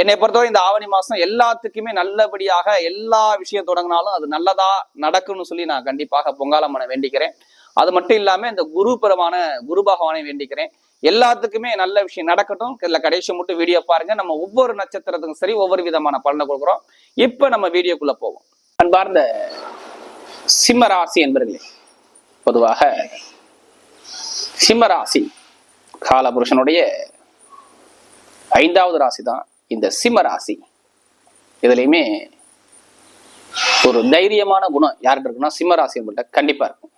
என்னை பொறுத்தவரை இந்த ஆவணி மாசம் எல்லாத்துக்குமே நல்லபடியாக எல்லா விஷயம் தொடங்கினாலும் அது நல்லதா நடக்கும்னு சொல்லி நான் கண்டிப்பாக பொங்காலம்மனை வேண்டிக்கிறேன். அது மட்டும் இல்லாம இந்த குருபரமான குரு பகவானை வேண்டிக்கிறேன். எல்லாத்துக்குமே நல்ல விஷயம் நடக்கட்டும். இதுல கடைசி மட்டும் வீடியோ பாருங்க. நம்ம ஒவ்வொரு நட்சத்திரத்துக்கும் சரி ஒவ்வொரு விதமான பலனை கொடுக்குறோம். இப்ப நம்ம வீடியோக்குள்ள போவோம். அன்பார்ந்த சிம்மராசி என்பர்களே பொதுவாக சிம்மராசி காலபுருஷனுடைய ஐந்தாவது ராசி தான் இந்த சிம்ம ராசி இதுலயுமே ஒரு தைரியமான குணம் யார்கிட்ட இருக்குன்னா சிம்ம ராசி கண்டிப்பா இருக்கும்.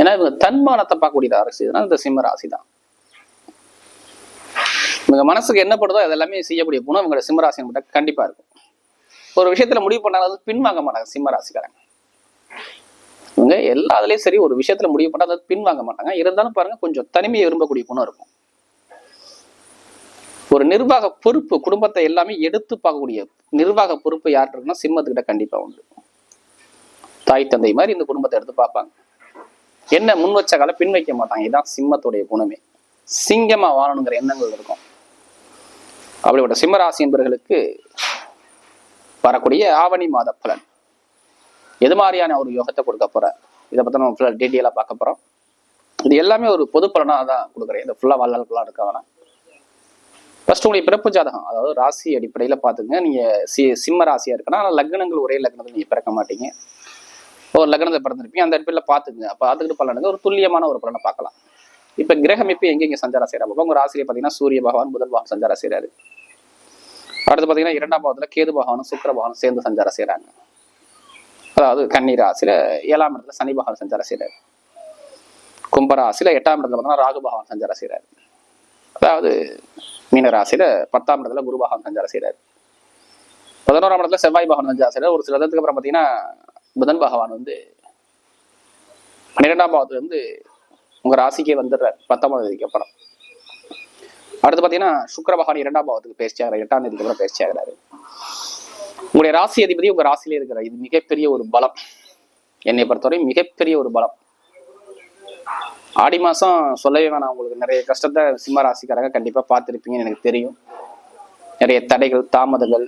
ஏன்னா இவங்க தன்மானத்தை பார்க்கக்கூடிய ராசி இந்த சிம்ம ராசி தான். இவங்க மனசுக்கு என்ன படுதோ அதெல்லாமே செய்யக்கூடிய குணம் இவங்களோட சிம்மராசி ராசி கண்டிப்பா இருக்கும். ஒரு விஷயத்துல முடிவு பண்ணாலும் பின்வாங்க மாட்டாங்க சிம்மராசிக்காரங்க. இவங்க எல்லா அதுலயும் சரி ஒரு விஷயத்துல முடிவு பண்ணால் அதை பின்வாங்க மாட்டாங்க. இருந்தாலும் பாருங்க கொஞ்சம் தனிமையை விரும்பக்கூடிய குணம் இருக்கும். ஒரு நிர்வாக பொறுப்பு குடும்பத்தை எல்லாமே எடுத்து பார்க்கக்கூடிய நிர்வாக பொறுப்பு யார் இருக்குன்னா சிம்மத்துக்கிட்ட கண்டிப்பா உண்டு. தாய் தந்தை மாதிரி இந்த குடும்பத்தை எடுத்து பார்ப்பாங்க. என்ன முன் வச்ச கால பின் வைக்க மாட்டாங்க. இதுதான் சிம்மத்துடைய குணமே. சிங்கமா வாழணுங்கிற எண்ணங்கள் இருக்கும். அப்படிப்பட்ட சிம்மராசி என்பவர்களுக்கு வரக்கூடிய ஆவணி மாத பலன். எது மாதிரியான ஒரு யோகத்தை கொடுக்க போறேன் இதை பத்தி நம்ம ஃபுல்லாக டீட்டெயிலாக பார்க்க போறோம். இது எல்லாமே ஒரு பொது பலனாக தான் கொடுக்குறேன். இதை ஃபுல்லாக வாழ்நாள் இருக்க வேணாம் ஃபர்ஸ்ட் உங்களுடைய பிறப்பு ஜாதகம் அதாவது ராசி அடிப்படையில் பார்த்துங்க. நீங்க சி சிம்ம ராசியா இருக்குன்னா ஆனால் லக்னங்கள் ஒரே லக்னத்தில் நீங்கள் பிறக்க மாட்டீங்க. ஒரு லக்னத்தை பிறந்திருப்பீங்க. அந்த அடிப்படையில் பார்த்துங்க. அப்போ அதுக்கு பலனுங்க ஒரு துல்லியமான ஒரு பலனை பார்க்கலாம். இப்போ கிரகம் இப்ப எங்கெங்க சஞ்சாரம் செய்யறாங்க உங்கள் ராசியில பார்த்தீங்கன்னா சூரிய பகவான் புதன் பகவான் சஞ்சாரம் செய்கிறாரு அடுத்து பார்த்தீங்கன்னா இரண்டாம் பாவத்துல கேது பகவானும் சுக்கர பகவானும் சேர்ந்து சஞ்சாரம் செய்கிறாங்க அதாவது கன்னி ராசியில் ஏழாம் இடத்துல சனி பகவான் சஞ்சாரம் செய்கிறாரு கும்பராசியில் எட்டாம் இடத்துல பார்த்தீங்கன்னா ராகு பகவான் சஞ்சாரம் செய்யறாரு. அதாவது மீனராசியில பத்தாம் இடத்துல குரு பகவான் சஞ்சாரம் செய்கிறார் பதினோராம் இடத்துல செவ்வாய் பகவான் சஞ்சாரம் செய்கிறார் ஒரு சில இடத்துக்கு அப்புறம் பார்த்தீங்கன்னா புதன் பகவான் வந்து பன்னிரெண்டாம் பாவத்துல இருந்து உங்க ராசிக்கே வந்துடுறார். பத்தாம் தேதிக்கு அப்புறம். அடுத்து பார்த்தீங்கன்னா சுக்கர பகவான் இரண்டாம் பாவத்துக்கு பேசி ஆகிறார் எட்டாம் தேதிக்கு அப்புறம் பேசி ஆகிறாரு உங்களுடைய ராசி அதிபதி உங்க ராசியிலே இருக்கிறார். இது மிகப்பெரிய ஒரு பலம். என்னை பொறுத்தவரை மிகப்பெரிய ஒரு பலம். ஆடி மாசம் சொல்லவே வேணாம். உங்களுக்கு நிறைய கஷ்டத்தை சிம்ம ராசிக்காரங்க கண்டிப்பா பார்த்துருப்பீங்கன்னு எனக்கு தெரியும். நிறைய தடைகள் தாமதங்கள்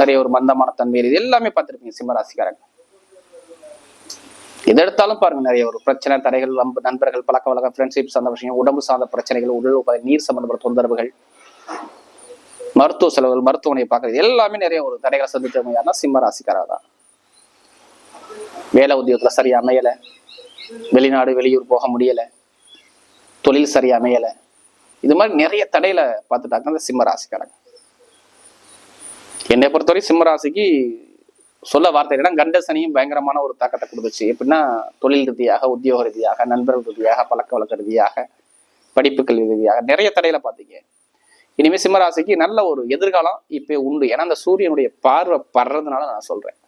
நிறைய ஒரு மந்தமான தன்மை இது எல்லாமே பார்த்துருப்பீங்க சிம்ம ராசிக்காரங்க. எடுத்தாலும் பாருங்க நிறைய ஒரு பிரச்சனை தடைகள் நண்பர்கள் பழக்க வழக்கம் ஃப்ரெண்ட்ஷிப் சார்ந்த விஷயம் உடம்பு சார்ந்த பிரச்சனைகள் உடல் உபாதை நீர் சம்பந்தப்பட்ட தொந்தரவுகள் மருத்துவ செலவுகள் மருத்துவமனையை பார்க்கறது எல்லாமே நிறைய ஒரு தடைகளை சந்தித்தவங்க யாருன்னா சிம்ம ராசிக்காரா தான். வேலை உத்தியோகத்துல சரியா அமையலை. வெளிநாடு வெளியூர் போக முடியல. தொழில் சரியா அமையலை. இது மாதிரி நிறைய தடையில பார்த்துட்டாங்க அந்த சிம்ம ராசிக்காரங்க. என்னை பொறுத்தவரை சிம்ம ராசிக்கு சொல்ல வார்த்தை என்னன்னா கண்ட சனியும் பயங்கரமான ஒரு தாக்கத்தை கொடுத்துச்சு. எப்படின்னா தொழில் ரீதியாக உத்தியோக ரீதியாக நண்பர்கள் ரீதியாக பழக்க வழக்க ரீதியாக படிப்புகள் ரீதியாக நிறைய தடையில பார்த்தீங்க இனிமே சிம்மராசிக்கு நல்ல ஒரு எதிர்காலம் இப்போ உண்டு. ஏன்னா அந்த சூரியனுடைய பார்வை படுறதுனால நான் சொல்றேன்.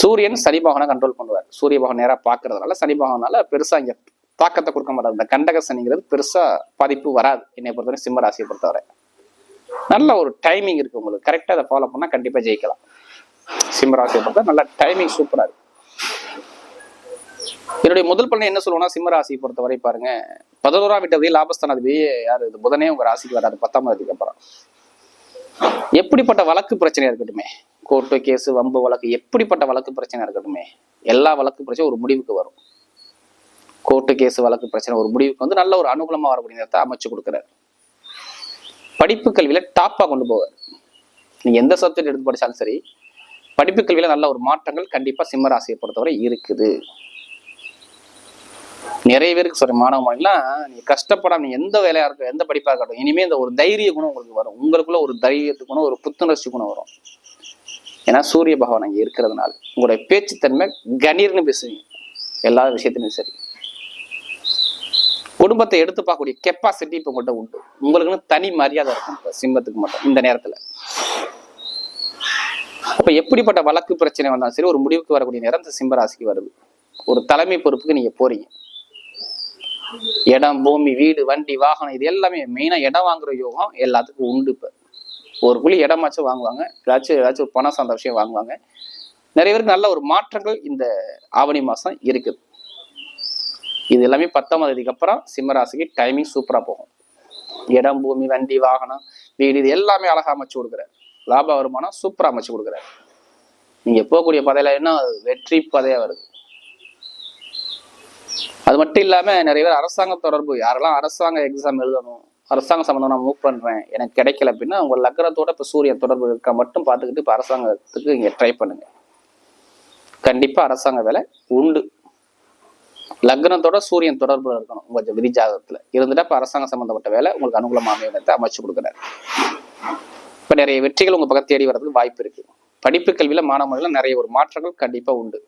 சூரியன் சனி பகவானை கண்ட்ரோல் பண்ணுவார். சூரிய பகவான் நேரா பார்க்கறதுனால சனி பகவானால பெருசா இங்க தாக்கத்தை கொடுக்க மாட்டாது இந்த கண்டக சனிங்கிறது பெருசா பாதிப்பு வராது. என்னை பொறுத்தவரை சிம்ம ராசியை பொறுத்தவரை. நல்ல ஒரு டைமிங் இருக்கு உங்களுக்கு. கரெக்டா அதை ஃபாலோ பண்ணா கண்டிப்பா ஜெயிக்கலாம். சிம்ம ராசியை பொறுத்தவரை நல்ல டைமிங் சூப்பரா இருக்கு. என்னுடைய முதல் பலன் என்ன சொல்லுவோம்னா சிம்ம ராசியை பொறுத்தவரை பாருங்க. பதினோராம் வீட்டதி லாபஸ்தானாதிபதி யாரு? இது புதனே உங்க ராசிக்கு வராது. பத்தாம் தேதிக்கு அப்புறம். எப்படிப்பட்ட வழக்கு பிரச்சனையா இருக்கட்டுமே. கோர்ட்டு கேஸு வம்பு வழக்கு எப்படிப்பட்ட வழக்கு பிரச்சனை இருக்கட்டுமே எல்லா வழக்கு பிரச்சனை ஒரு முடிவுக்கு வரும். கோர்ட்டு கேஸ் வழக்கு பிரச்சனை ஒரு முடிவுக்கு வந்து நல்ல ஒரு அனுகூலமாக வரக்கூடிய நேரத்தை அமைச்சு கொடுக்குறாரு. படிப்பு கல்வியில் டாப்பாக கொண்டு போவார். நீங்கள் எந்த சப்ஜெக்ட் எடுத்து படித்தாலும் சரி படிப்பு கல்வியில் நல்ல ஒரு மாற்றங்கள் கண்டிப்பாக சிம்மராசியை பொறுத்தவரை இருக்குது. நிறைய பேருக்கு சொல்ற மாணவ மாணவிலாம் நீங்க கஷ்டப்படாம நீ எந்த வேலையா இருக்கட்டும் எந்த படிப்பா இருக்கட்டும் இனிமே இந்த ஒரு தைரிய குணம் உங்களுக்கு வரும். உங்களுக்குள்ள ஒரு தைரியத்து குணம் ஒரு புத்துணர்ச்சி குணம் வரும். ஏன்னா சூரிய பகவான் அங்கே இருக்கிறதுனால உங்களுடைய பேச்சுத்தன்மை கணீர்னு பேசுவீங்க. எல்லா விஷயத்திலும் சரி. குடும்பத்தை எடுத்து பார்க்கக்கூடிய கெப்பாசிட்டி இப்போ உங்கள்கிட்ட உண்டு. உங்களுக்குன்னு தனி மரியாதை இருக்கும் சிம்மத்துக்கு மட்டும் இந்த நேரத்துல. அப்ப எப்படிப்பட்ட வழக்கு பிரச்சனை வந்தாலும் சரி ஒரு முடிவுக்கு வரக்கூடிய நேரம் இந்த வருது. ஒரு தலைமை பொறுப்புக்கு நீங்க போறீங்க. இடம் பூமி வீடு வண்டி வாகனம் இது எல்லாமே மெயினா இடம் வாங்குற யோகம் எல்லாத்துக்கும் உண்டு இப்போ. ஒரு குழி இடமாச்சும் வாங்குவாங்க. ஏதாச்சும் ஏதாச்சும் ஒரு பணம் சார்ந்த விஷயம் வாங்குவாங்க. நிறைய பேருக்கு நல்ல ஒரு மாற்றங்கள் இந்த ஆவணி மாதம் இருக்குது. இது எல்லாமே பத்தாம் தேதிக்கு அப்புறம் சிம்மராசிக்கு டைமிங் சூப்பராக போகும். இடம் பூமி வண்டி வாகனம் வீடு இது எல்லாமே அழகாக அமைச்சு கொடுக்குறாரு. லாப வருமானம் சூப்பராக அமைச்சு கொடுக்குறாரு. நீங்கள் போகக்கூடிய பதையில என்ன வெற்றி பதையாக வருது. அது மட்டும் இல்லாமல் நிறைய பேர் அரசாங்க தொடர்பு. யாரெல்லாம் அரசாங்க எக்ஸாம் எழுதணும் அரசாங்க சம்மந்தம் நான் மூவ் பண்ணுறேன் எனக்கு கிடைக்கல அப்படின்னா உங்கள் லக்னத்தோட இப்போ சூரியன் தொடர்பு இருக்கா மட்டும் பார்த்துக்கிட்டு இப்போ அரசாங்கத்துக்கு இங்கே ட்ரை பண்ணுங்கள் கண்டிப்பாக அரசாங்க வேலை உண்டு. லக்னத்தோட சூரியன் தொடர்புல இருக்கணும் உங்க விதி ஜாதகத்துல இருந்துட்டா இப்ப அரசாங்க சம்பந்தப்பட்ட வேலை உங்களுக்கு அனுகூலமா அமையத்தை அமைச்சு கொடுக்குறாரு. இப்ப நிறைய வெற்றிகள் உங்க பக்கம் தேடி வர்றதுக்கு வாய்ப்பு இருக்கு. படிப்பு கல்வியில மாணவர்கள் நிறைய ஒரு மாற்றங்கள் கண்டிப்பா உண்டு.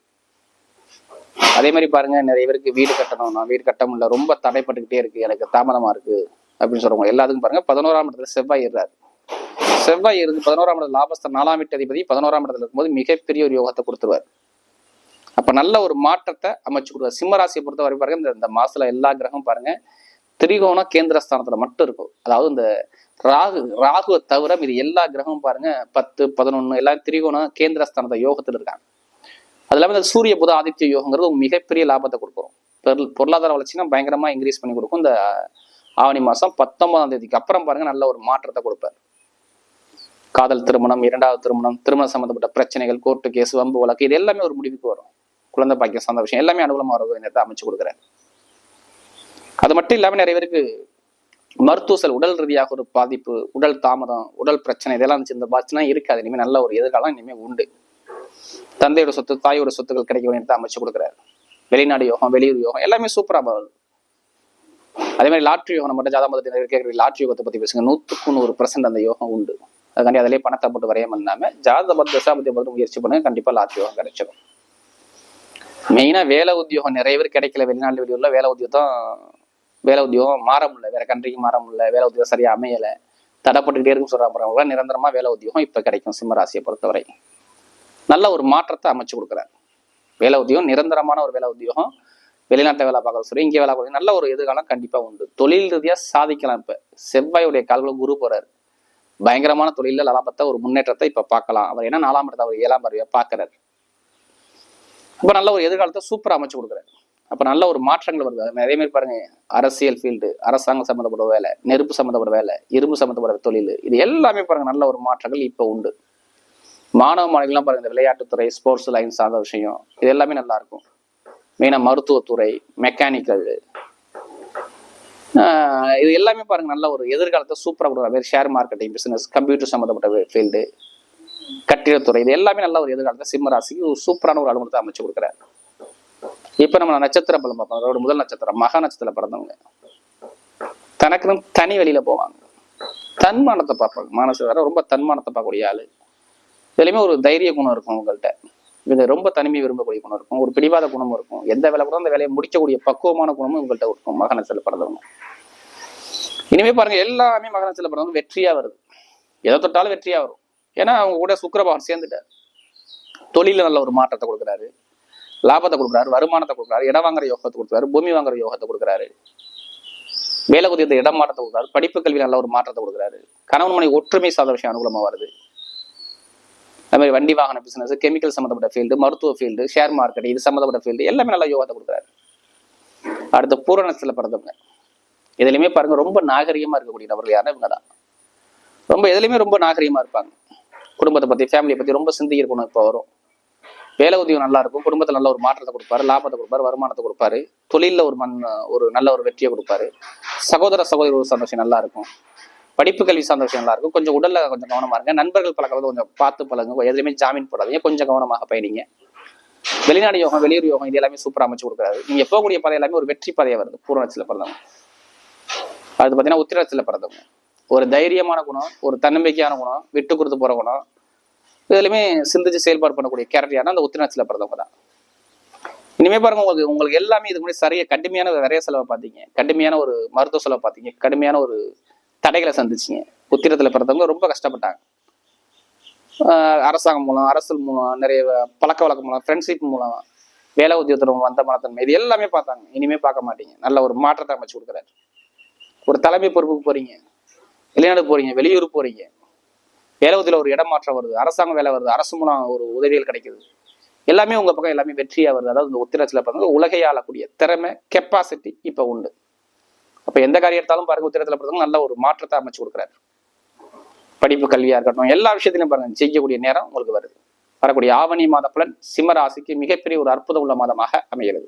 அதே மாதிரி பாருங்க நிறைய பேருக்கு வீடு கட்டணும். நான் வீடு கட்ட முடியல ரொம்ப தடைப்பட்டுக்கிட்டே இருக்கு. எனக்கு தாமதமா இருக்கு. அப்படின்னு சொல்றவங்க எல்லாத்துக்கும் பாருங்க பதினோராம் இடத்துல செவ்வாய் இருறாரு செவ்வாய் இருந்து பதினோராம் இடத்துல லாபஸ்தர் நாலாம் வீட்டு அதிபதி பதினோராம் இடத்துல இருக்கும்போது மிகப்பெரிய ஒரு யோகத்தை கொடுத்துருவார். அப்ப நல்ல ஒரு மாற்றத்தை அமைச்சு கொடுவார் சிம்மராசியை பொறுத்த வரை பாருங்க இந்த- இந்த மாசத்துல எல்லா கிரகமும் பாருங்க திரிகோணம் கேந்திரஸ்தானத்துல மட்டும் இருக்கும். அதாவது இந்த ராகு ராகுவை தவிர இது எல்லா கிரகமும் பாருங்க பத்து பதினொன்னு எல்லாம் திரிகோணம் கேந்திரஸ்தானத்தை யோகத்துல இருக்காங்க. அது இல்லாமல் இந்த சூரிய புத ஆதித்ய யோகங்கிறது மிகப்பெரிய லாபத்தை கொடுக்கும். பொருள் பொருளாதார வளர்ச்சினா பயங்கரமா இன்க்ரீஸ் பண்ணி கொடுக்கும். இந்த ஆவணி மாசம் பத்தொன்பதாம் தேதிக்கு அப்புறம் பாருங்க நல்ல ஒரு மாற்றத்தை கொடுப்பார். காதல் திருமணம் இரண்டாவது திருமணம் திருமணம் சம்பந்தப்பட்ட பிரச்சனைகள் கோர்ட்டு கேஸ் வம்பு வழக்கு இது எல்லாமே ஒரு முடிவுக்கு வரும். குழந்தை பாக்கியம் சார்ந்த விஷயம் எல்லாமே அனுகூலமா நேரத்தை அமைச்சு கொடுக்குறாரு. அது மட்டும் இல்லாமல் நிறைய பேருக்கு மருத்துவசல் உடல் ரீதியாக ஒரு பாதிப்பு உடல் தாமதம் உடல் பிரச்சனை இதெல்லாம் இருந்துச்சு இந்த பாதிச்சுலாம் இருக்காது. இனிமேல் நல்ல ஒரு எதிர்காலம் இனிமே உண்டு. தந்தையோட சொத்து தாயோட சொத்துக்கள் கிடைக்க வேண்டியதை அமைச்சு கொடுக்குறாரு. வெளிநாடு யோகம் வெளியூர் யோகம் எல்லாமே சூப்பரா வருது அதே மாதிரி லாட்ரி யோகம் மட்டும் ஜாதா மதத்தினர் கேட்குற லாட்ரி யோகத்தை பத்தி பேசுங்க. நூற்றுக்கு நூறு பர்சன்ட் அந்த யோகம் உண்டு. அதுக்காண்டி அதிலே பணத்தை போட்டு வரையாம இல்லாம ஜாதக தசாபதி பார்த்து முயற்சி பண்ணுங்க கண்டிப்பா லாட்ரி யோகம் கிடைச்சிடும் மெயினா வேலை உத்தியோகம் நிறைய பேர் கிடைக்கல வெளிநாட்டு வெளியூர்ல வேலை உத்தியோகம் வேலை உத்தியோகம் மாற முடியல. வேற கண்ட்ரிக்கு மாற முடியல. வேலை உத்தியோகம் சரியா அமையல. தடைப்பட்டுக்கிட்டே இருக்குன்னு சொல்றாங்க நிரந்தரமா வேலை உத்தியோகம் இப்ப கிடைக்கும் சிம்மராசியை பொறுத்தவரை. நல்ல ஒரு மாற்றத்தை அமைச்சு கொடுக்குறாரு. வேலை உத்தியோகம் நிரந்தரமான ஒரு வேலை உத்தியோகம். வெளிநாட்டை வேலை பார்க்கறது சரி இங்கே வேலை பார்க்கறது நல்ல ஒரு எதிர்காலம் கண்டிப்பாக உண்டு. தொழில் ரீதியா சாதிக்கலாம் இப்ப. செவ்வாயுடைய கால்களும் குரு போறாரு. பயங்கரமான தொழில லாபத்தை ஒரு முன்னேற்றத்தை இப்ப பார்க்கலாம். அவர் என்ன நாலாம் இடத்தை அவர் ஏழாம் பார்வையா பார்க்கறாரு. அப்போ நல்ல ஒரு எதிர்காலத்தை சூப்பரா அமைச்சு கொடுக்குறாரு. அப்ப நல்ல ஒரு மாற்றங்கள் வருது. அதே மாதிரி பாருங்க அரசியல் ஃபீல்டு அரசாங்கம் சம்மந்தப்பட்ட வேலை நெருப்பு சம்மந்தப்பட்ட வேலை இரும்பு சம்மந்தப்பட்ட தொழில் இது எல்லாமே பாருங்க நல்ல ஒரு மாற்றங்கள் இப்ப உண்டு. மாணவ மாணவிகள்லாம் பாருங்க இந்த விளையாட்டுத்துறை ஸ்போர்ட்ஸ் லைன் சார்ந்த விஷயம் இது எல்லாமே நல்லா இருக்கும். மெயினாக மருத்துவத்துறை மெக்கானிக்கல் இது எல்லாமே பாருங்க நல்ல ஒரு எதிர்காலத்தை சூப்பராக கொடுக்குறாங்க ஷேர் மார்க்கெட்டிங் பிசினஸ் கம்ப்யூட்டர் சம்மந்தப்பட்ட ஃபீல்டு கட்டிடத்துறை இது எல்லாமே நல்ல ஒரு எதிர்காலத்தை சிம்மராசிக்கு ஒரு சூப்பரான ஒரு அலுவலகத்தை அமைச்சு கொடுக்குறாரு இப்போ நம்ம நட்சத்திர பலம் பார்ப்போம். அதோட முதல் நட்சத்திரம் மகா நட்சத்திரம் பிறந்தவங்க. தனக்குன்னு தனி வெளியில போவாங்க. தன்மானத்தை பார்ப்பாங்க. மனசு வேற ரொம்ப தன்மானத்தை பார்க்கக்கூடிய ஆளு. இதுலையுமே ஒரு தைரிய குணம் இருக்கும் உங்கள்கிட்ட இவங்க ரொம்ப தனிமை விரும்பக்கூடிய குணம் இருக்கும். ஒரு பிடிவாத குணமும் இருக்கும். எந்த வேலை கூட அந்த வேலையை முடிக்கக்கூடிய பக்குவமான குணமும் உங்கள்கிட்ட இருக்கும் மகனத்தில் பிறந்தவங்க. இனிமே பாருங்க எல்லாமே மகனத்தில் பிறந்தவங்க வெற்றியா வருது. எதை தொட்டாலும் வெற்றியா வரும். ஏன்னா அவங்க கூட சுக்கிரபகவான் சேர்ந்துட்டார். தொழில நல்ல ஒரு மாற்றத்தை கொடுக்குறாரு. லாபத்தை கொடுக்குறாரு வருமானத்தை கொடுக்குறாரு இடம் வாங்குற யோகத்தை கொடுக்குறாரு பூமி வாங்குற யோகத்தை கொடுக்குறாரு. வேலை குதியத்தை இடம் மாற்றத்தை கொடுக்குறாரு படிப்பு கல்வி நல்ல ஒரு மாற்றத்தை கொடுக்குறாரு. கணவன் மனை ஒற்றுமை சாத விஷயம் அனுகூலமா வருது. அது மாதிரி வண்டி வாகன பிசினஸ் கெமிக்கல் சம்மந்தப்பட்ட ஃபீல்டு மருத்துவ ஃபீல்டு ஷேர் மார்க்கெட் இது சம்மந்தப்பட்ட ஃபீல்டு எல்லாமே நல்ல யோகத்தை கொடுக்குறாரு. அடுத்த பூரணத்தில் பிறந்தவங்க. இதுலையுமே பாருங்க ரொம்ப நாகரிகமாக இருக்கக்கூடிய நபர்கள் யாருன்னா இவங்க தான். ரொம்ப எதுலையுமே ரொம்ப நாகரிகமா இருப்பாங்க. குடும்பத்தை பத்தி ஃபேமிலியை பத்தி ரொம்ப சிந்திக்கணும் இப்போ வரும் வேலை உதவி நல்லா இருக்கும் குடும்பத்தில் நல்ல ஒரு மாற்றத்தை கொடுப்பாரு லாபத்தை கொடுப்பாரு வருமானத்தை கொடுப்பாரு. தொழிலில் ஒரு மண் ஒரு நல்ல ஒரு வெற்றியை கொடுப்பாரு. சகோதர சகோதரி ஒரு சந்தோஷம் நல்லா இருக்கும். படிப்பு கல்வி சார்ந்த விஷயம் இருக்கும். கொஞ்சம் உடல்ல கொஞ்சம் கவனமா இருங்க. நண்பர்கள் பழக்கிறது கொஞ்சம் பார்த்து பழகுங்க. எதுலையுமே ஜாமீன் போடாதீங்க. கொஞ்சம் கவனமாக பயணிங்க. வெளிநாடு யோகம் வெளியூர் யோகம் இது எல்லாமே சூப்பராக அமைச்சு கொடுக்குறாரு. நீங்க போகக்கூடிய பாதை எல்லாமே ஒரு வெற்றி பாதையா வருது. பூரணத்தில் பிறந்தவங்க. அது பார்த்தீங்கன்னா உத்திரத்தில் பிறந்தவங்க. ஒரு தைரியமான குணம் ஒரு தன்னம்பிக்கையான குணம் விட்டு கொடுத்து போற குணம். இதுலையுமே சிந்திச்சு செயல்பாடு பண்ணக்கூடிய கேரக்டரான அந்த உத்திரத்தில் பிறந்தவங்க தான். இனிமே பாருங்க உங்களுக்கு உங்களுக்கு எல்லாமே இது முன்னாடி சரியா கடுமையான நிறைய செலவை பார்த்தீங்க. கடுமையான ஒரு மருத்துவ செலவை பார்த்தீங்க. கடுமையான ஒரு தடைகளை சந்திச்சிங்க. உத்திரத்தில் பிறந்தவங்க ரொம்ப கஷ்டப்பட்டாங்க. அரசாங்கம் மூலம் அரசல் மூலம் நிறைய பழக்க வழக்கம் மூலம் ஃப்ரெண்ட்ஷிப் மூலம் வேலை உத்தியோகத்தில் வந்த மனத்தன்மை இது எல்லாமே பார்த்தாங்க. இனிமே பார்க்க மாட்டீங்க. நல்ல ஒரு மாற்றத்தை அமைச்சு கொடுக்குறாரு. ஒரு தலைமை பொறுப்புக்கு போறீங்க. வெளிநாடு போறீங்க வெளியூர் போறீங்க. வேலை உதவியில் ஒரு இடம் மாற்றம் வருது. அரசாங்க வேலை வருது. அரசு மூலம் ஒரு உதவிகள் கிடைக்குது. எல்லாமே உங்க பக்கம் எல்லாமே வெற்றியா வருது. அதாவது இந்த உத்திரத்தில் பிறந்தவங்க உலகையாளக்கூடிய திறமை கெப்பாசிட்டி இப்போ உண்டு. அப்ப எந்த காரியம் எடுத்தாலும் பாருங்க உத்திரத்துல பிறந்தவங்க நல்ல ஒரு மாற்றத்தை அமைச்சு கொடுக்குறாரு. படிப்பு கல்வியா இருக்கட்டும் எல்லா விஷயத்திலும் பாருங்க ஜெயிக்கக்கூடிய நேரம் உங்களுக்கு வருது. வரக்கூடிய ஆவணி மாத பலன் சிம்ம ராசிக்கு மிகப்பெரிய ஒரு அற்புதம் உள்ள மாதமாக அமைகிறது.